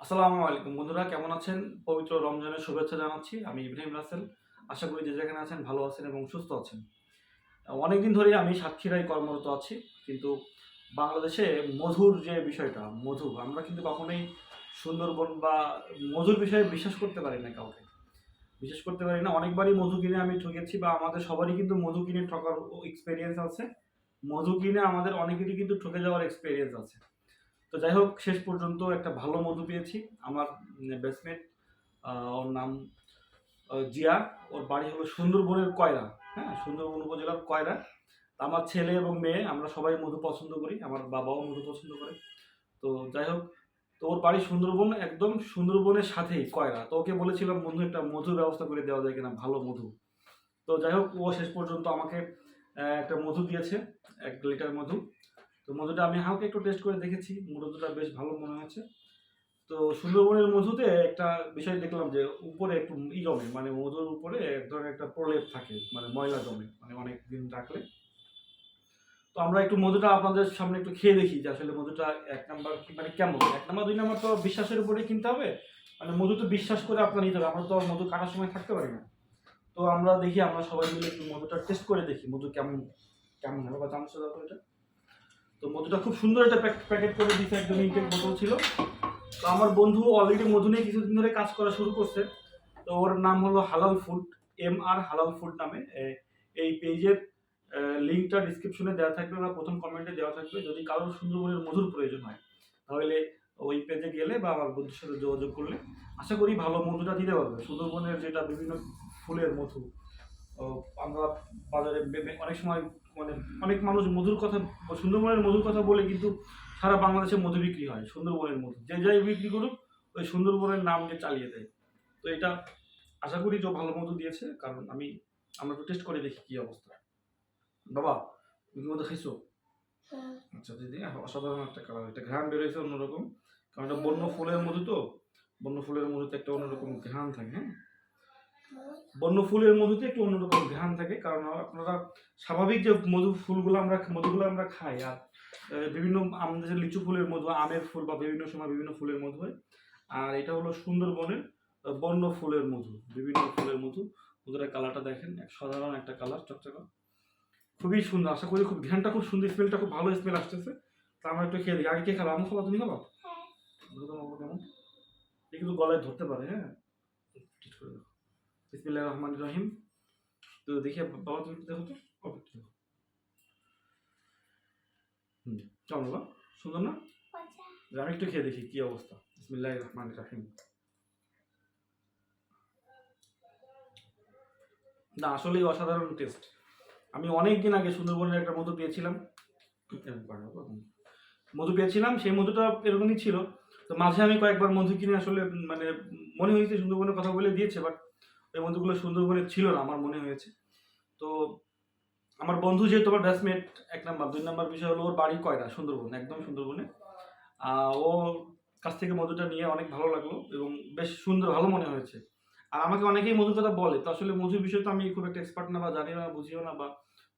আসসালামু আলাইকুম বন্ধুরা, কেমন আছেন? পবিত্র রমজানের শুভেচ্ছা জানাচ্ছি। আমি ইব্রাহিম রাসেল। আশা করি যে যেখানে আছেন ভালো আছেন এবং সুস্থ আছেন। অনেকদিন ধরেই আমি সাতক্ষীরায় কর্মরত আছি, কিন্তু বাংলাদেশে মধুর যে বিষয়টা, মধু, আমরা কিন্তু কখনোই সুন্দরবন বা মধুর বিষয়ে বিশ্বাস করতে পারি না কাউকে। বিশ্বাস করতে পারি না, অনেকবারই মধু কিনে আমি ঠকেছি বা আমাদের সবারই কিন্তু মধু কিনে ঠকার এক্সপিরিয়েন্স আছে। মধু কিনে আমাদের অনেকেরই কিন্তু ঠকে যাওয়ার এক্সপিরিয়েন্স আছে। তো যাই হোক শেষ পর্যন্ত একটা ভালো মধু পেয়েছি। আমার বেসমেন্ট ওর নাম জিয়া। ওর বাড়ি হলো সুন্দরবনের কয়রা। হ্যাঁ সুন্দরবন উপজেলার কয়রা। আমার ছেলে এবং মেয়ে, আমরা সবাই মধু পছন্দ করি। আমার বাবাও মধু পছন্দ করে। তো যাই হোক তো ওর বাড়ি সুন্দরবন, একদম সুন্দরবনের সাথেই কয়রা। তো ওকে বলেছিলাম, বন্ধু, একটা মধুর ব্যবস্থা করে দেওয়া যায় কিনা, ভালো মধু। তো যাই হোক ও শেষ পর্যন্ত আমাকে একটা মধু দিয়েছে, এক লিটার মধু। তো মধুটা আমি হালকা একটু টেস্ট করে দেখেছি। মধুটা বেশ ভালো মনে হয়েছে। তো সুন্দরবনের মধুতে একটা বিষয় দেখলাম যে উপরে একটু ই জমে মানে মধুর উপরে এক ধরনের একটা প্রলেপ থাকে মানে ময়লা জমে মানে অনেক দিন রাখলে। তো আমরা একটু মধুটা আপনাদের সামনে একটু খেয়ে দেখি যে আসলে মধুটা এক নাম্বার মানে কেমন? এক নাম্বার, দুই নাম্বার তো বিশ্বাসের উপরে কিনতে হবে। মানে মধু তো বিশ্বাস করে আপনার নিতে হবে, আমরা তো আর মধু কাটার সময় থাকতে পারি না। তো আমরা দেখি, আমরা সবাই মিলে একটু মধুটা টেস্ট করে দেখি, মধু কেমন কেমন হবে বা চামচ এটা? তো মধুটা খুব সুন্দর একটা প্যাক- প্যাকেট করে দিয়েছে একদম ইনটেক বোতল ছিল। তো আমার বন্ধু অলরেডি মধু নিয়ে কিছুদিন ধরে কাজ করা শুরু করছে। তো ওর নাম হলো হালাল ফুড এম আর হালাল ফুড নামে। এই পেজের লিঙ্কটা ডিসক্রিপশনে দেওয়া থাকবে বা প্রথম কমেন্টে দেওয়া থাকবে। যদি কারোর সুন্দরবনের মধুর প্রয়োজন হয়, তাহলে ওই পেজে গেলে বা আমার বন্ধুর সাথে যোগাযোগ করলে। আশা করি ভালো মধুটা দিতে পারবে। সুন্দরবনের যেটা বিভিন্ন ফুলের মধু আমরা বাজারে অনেক সময় মানে অনেক মানুষ মধুর কথা সুন্দরবনের মধুর কথা বলে কিন্তু সারা বাংলাদেশে মধু বিক্রি হয় সুন্দরবনের মধু। যে যাই বিক্রি করুক ওই সুন্দরবনের নাম দিয়ে চালিয়ে দেয়। তো এটা আশা করি যে ভালো মধু দিয়েছে কারণ আমি আমরা একটু টেস্ট করে দেখি কি অবস্থা। বাবা তুমি মধু খাইছো? আচ্ছা দিদি অসাধারণ একটা কালার এটা ঘ্রাণ বেরোয়েছে অন্যরকম। কারণ এটা বন্য ফুলের মধু তো বন্য ফুলের মধুতে একটা অন্যরকম ঘ্রাণ থাকে হ্যাঁ? বন্য ফুলের মধুতে একটু অন্যরকম ঘ্রাণ থাকে কারণ আপনারা স্বাভাবিক যে মধু ফুলগুলো আমরা মধুগুলো আমরা খাই আর বিভিন্ন আমাদের যে লিচু ফুলের মধু আমের ফুল বা বিভিন্ন সময় বিভিন্ন ফুলের মধু হয় আর এটা হলো সুন্দরবনের বন্য ফুলের মধু বিভিন্ন ফুলের মধু। মধুর কালারটা দেখেন এক সাধারণ একটা কালার চকচকা। খুবই সুন্দর আশা করি খুব ঘ্রাণটা খুব সুন্দর স্মেলটা খুব ভালো স্মেল আসতেছে। তা আমরা একটু খেয়ে দিই আগে কে খাব? আমি খাব তুমি খাব? বলো কেমন? এ কিন্তু গলায় ধরতে পারে হ্যাঁ? করে দেখো। বিসমিল্লাহ রহমান রহিম। তো দেখি বাবা তুমি দেখো তো। দেখো হুম কেমন বাবা সুন্দর না? আমি একটু খেয়ে দেখি কি অবস্থা। বিসমিল্লাহ রহমান রহিম। না আসলেই অসাধারণ টেস্ট আমি অনেক দিন আগে সুন্দরবনের একটা মধু পেয়েছিলাম। মধু পেয়েছিলাম সেই মধুটা এরকমই ছিল। তো মাঝে আমি কয়েকবার মধু কিনে আসলে মানে মনে হয়েছে সুন্দরবনের কথা বলে দিয়েছে বাট ওই মধুগুলো সুন্দরবনের ছিল না, আমার মনে হয়েছে। তো আমার বন্ধু যেহেতু আমার ব্যাচমেট এক নাম্বার। দুই নাম্বার বিষয় হলো ওর বাড়ি কয়রা? সুন্দরবন, একদম সুন্দরবনে। ও কাছ থেকে মধুটা নিয়ে অনেক ভালো লাগল এবং বেশ সুন্দর, ভালো মনে হয়েছে। আর আমাকে অনেকেই মধুর কথা বলে, তো আসলে মধুর বিষয়ে তো আমি খুব একটা এক্সপার্ট না বা জানি না, বুঝিও না বা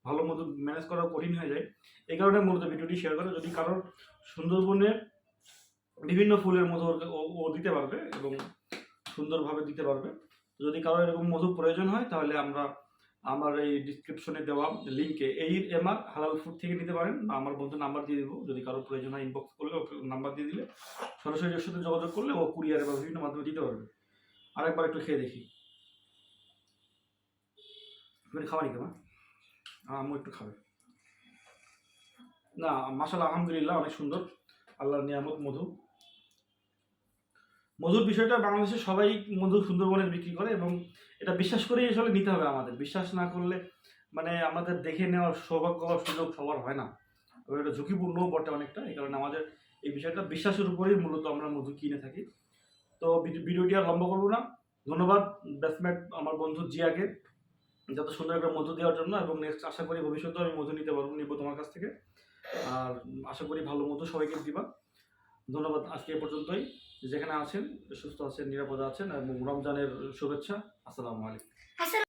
ভালো মধু ম্যানেজ করা কঠিন হয়ে যায়। এই কারণে মূলত ভিডিওটি শেয়ার করে, যদি কারোর সুন্দরবনের বিভিন্ন ফুলের মধু ও দিতে পারবে এবং সুন্দরভাবে দিতে পারবে। যদি কারও এরকম মধু প্রয়োজন হয়, তাহলে আমরা আমার এই ডিসক্রিপশনে দেওয়া লিঙ্কে এই এমআর হালাল ফুড থেকে নিতে পারেন বা আমার বন্ধু নাম্বার দিয়ে দেবো। যদি কারও প্রয়োজন হয় ইনবক্স করলে নাম্বার দিয়ে দিলে। সরাসরি ওর সাথে যোগাযোগ করলে ও কুরিয়ারে বা বিভিন্ন মাধ্যমে দিতে পারবে। আরেকবার একটু খেয়ে দেখি। তুমি খাওয়ানি কেমন আমিও একটু খাবে। না মাসাল আলহামদুলিল্লাহ, অনেক সুন্দর। আল্লাহর নিয়ামত মধু। মধুর বিষয়টা বাংলাদেশে সবাই মধু সুন্দরবনের বিক্রি করে এবং এটা বিশ্বাস করেই আসলে নিতে হবে আমাদের। বিশ্বাস না করলে মানে আমাদের দেখে নেওয়ার সৌভাগ্য বা সুযোগ সবার হয় না। এবং এটা ঝুঁকিপূর্ণও বটে অনেকটা, এই কারণে আমাদের এই বিষয়টা বিশ্বাসের উপরেই মূলত আমরা মধু কিনে থাকি। তো ভিডি- ভিডিওটি আর লম্বা করব না। ধন্যবাদ ব্যাটসম্যান আমার বন্ধু জিয়াকে যত সুন্দর একটা মধু দেওয়ার জন্য এবং নেক্সট আশা করি ভবিষ্যতে আমি মধু নিতে পারব নিবো তোমার কাছ থেকে। আর আশা করি ভালো মধু সবাইকে দিবা। ধন্যবাদ আজকে পর্যন্তই। যেখানে আছেন সুস্থ আছেন নিরাপদে আছেন এবং রমজানের শুভেচ্ছা। আসসালামু আলাইকুম।